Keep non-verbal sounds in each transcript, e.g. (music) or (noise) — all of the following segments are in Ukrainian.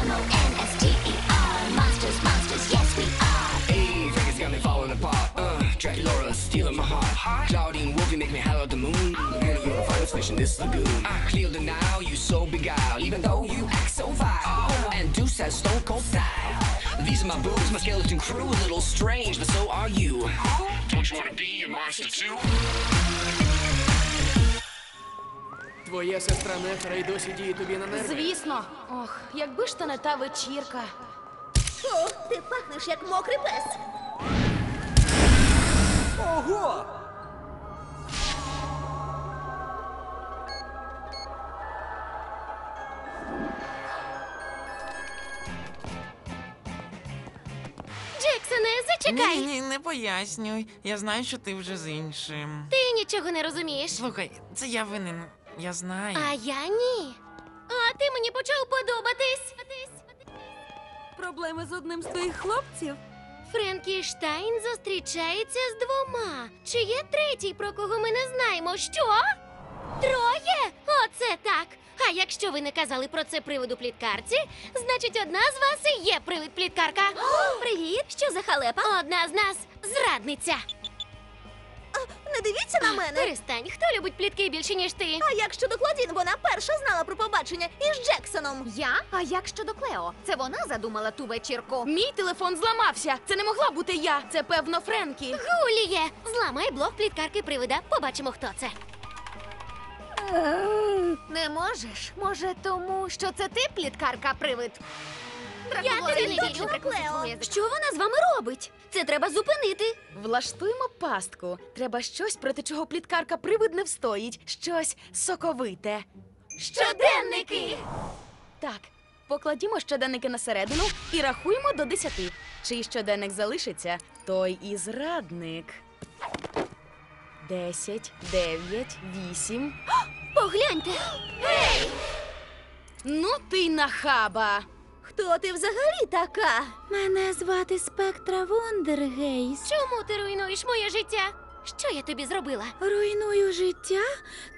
M-O-N-S-T-E-R. Monsters, monsters, yes we are. Hey, Vegas got me falling apart. Uh, Dracula stealing my heart. Claudine Wolfie make me holler at the moon. And you're a finest fish in this lagoon. Ah. I clear the now, you so beguiled. Even though you act so vile. Ah. And Deuce has stone cold style. These are my boobs, my skeleton crew. A little strange, but so are you. Don't you wanna be a monster too? Твоя сестра Нефера й досі діє тобі на нерви. Звісно. Ох, якби ж то не та вечірка. О, ти пахнеш як мокрий пес. Ого! Джексоне, зачекай! Ні, ні, не пояснюй. Я знаю, що ти вже з іншим. Ти нічого не розумієш. Слухай, це я винен. Я знаю. А я ні. А ти мені почав подобатись. Проблеми з одним з твоїх хлопців? Френкі Штайн зустрічається з двома. Чи є третій, про кого ми не знаємо? Що? Троє? Оце так. А якщо ви не казали про це приводу пліткарці, значить одна з вас і є привид пліткарка. (gasps) Привіт, що за халепа? Одна з нас зрадниця. Не на мене. Перестань, хто любить плітки більше, ніж ти? А як щодо Клодін, вона перша знала про побачення із Джексоном. Я? А як щодо Клео? Це вона задумала ту вечірку. Мій телефон зламався. Це не могла бути я. Це певно Френкі. Гуліє! Зламай блок пліткарки привида. Побачимо, хто це. Не можеш? Може, тому що це ти пліткарка привид? Я тобі не вірю. свого. Що вона з вами робить? Це треба зупинити. Влаштуємо пастку. Треба щось, проти чого пліткарка привид не встоїть. Щось соковите. Щоденники! Так, покладімо щоденники на середину і рахуємо до десяти. Чий щоденник залишиться, той і зрадник. Десять, дев'ять, вісім. Погляньте! Ну ти й нахаба. Хто ти взагалі така? Мене звати Спектра Вондергейс. Чому ти руйнуєш моє життя? Що я тобі зробила? Руйную життя?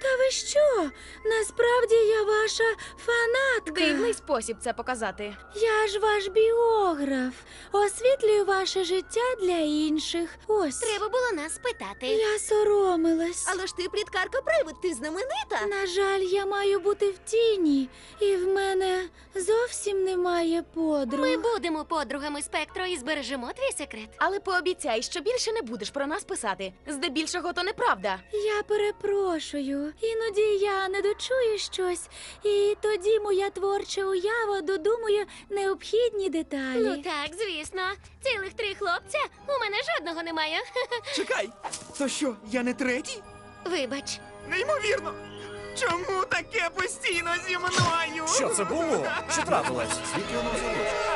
Та ви що? Насправді я ваша фанатка. Дивний спосіб це показати. Я ж ваш біограф. Освітлюю ваше життя для інших. Ось. Треба було нас питати. Я соромилась. Але ж ти пліткарка привид, ти знаменита. На жаль, я маю бути в тіні, і в мене зовсім немає подруг. Ми будемо подругами спектро і збережемо твій секрет. Але пообіцяй, що більше не будеш про нас писати. Здебільшого то неправда. Я перепрошую. Іноді я не дочую щось, і тоді моя творча уява додумує необхідні деталі. Ну так, звісно. Цілих три хлопця. У мене жодного немає. (laughs) Чекай! То що, я не третій? Вибач. Неймовірно! Чому таке постійно зі мною? Що це було? Що трапилось? Звідки воно взялось?